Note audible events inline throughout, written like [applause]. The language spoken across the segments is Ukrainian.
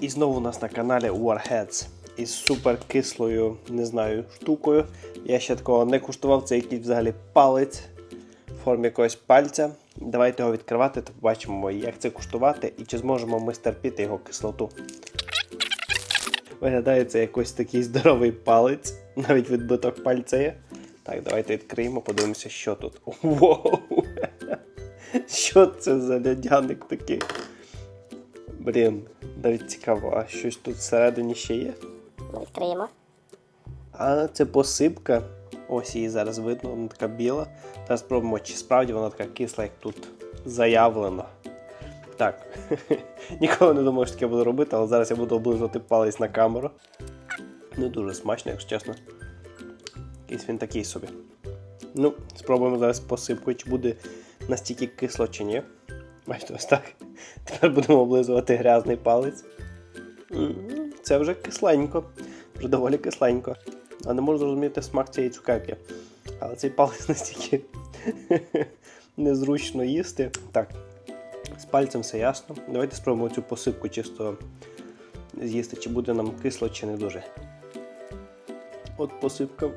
І знову у нас на каналі Warheads із супер кислою, не знаю, штукою. Я ще такого не куштував, це якийсь взагалі палець в формі якогось пальця. Давайте його відкривати та побачимо, як це куштувати і чи зможемо ми стерпіти його кислоту. Виглядає це якось такий здоровий палець, навіть відбиток пальця є. Так, давайте відкриємо, подивимося, що тут. Воу! [laughs] Що це за льодяник такий? Блін, навіть цікаво, а щось тут всередині ще є? Відкриємо. А це посипка. Ось її зараз видно, вона така біла. Зараз спробуємо, чи справді вона така кисла, як тут заявлено. Так. [laughs] Ніколи не думав, що таке буду робити, але зараз я буду облизувати палець на камеру. Не дуже смачно, якщо чесно. Якийсь він такий собі. Ну, спробуємо зараз посипкою, чи буде настільки кисло чи ні. Бачите, ось так. Тепер будемо облизувати грязний палець. Це вже кисленько. Вже доволі кисленько. А не можу зрозуміти смак цієї цукерки. Але цей палець [laughs] настільки незручно їсти. Так, з пальцем все ясно. Давайте спробуємо цю посипку чисто з'їсти, чи буде нам кисло, чи не дуже. От посипка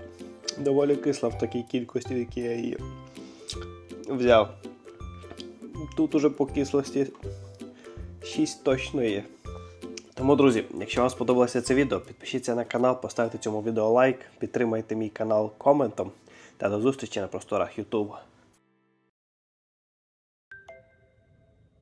доволі кисла в такій кількості, в я її взяв. Тут уже по кислості 6 точно є. Тому, друзі, якщо вам сподобалося це відео, підпишіться на канал, поставте цьому відео лайк, підтримайте мій канал коментом та до зустрічі на просторах YouTube.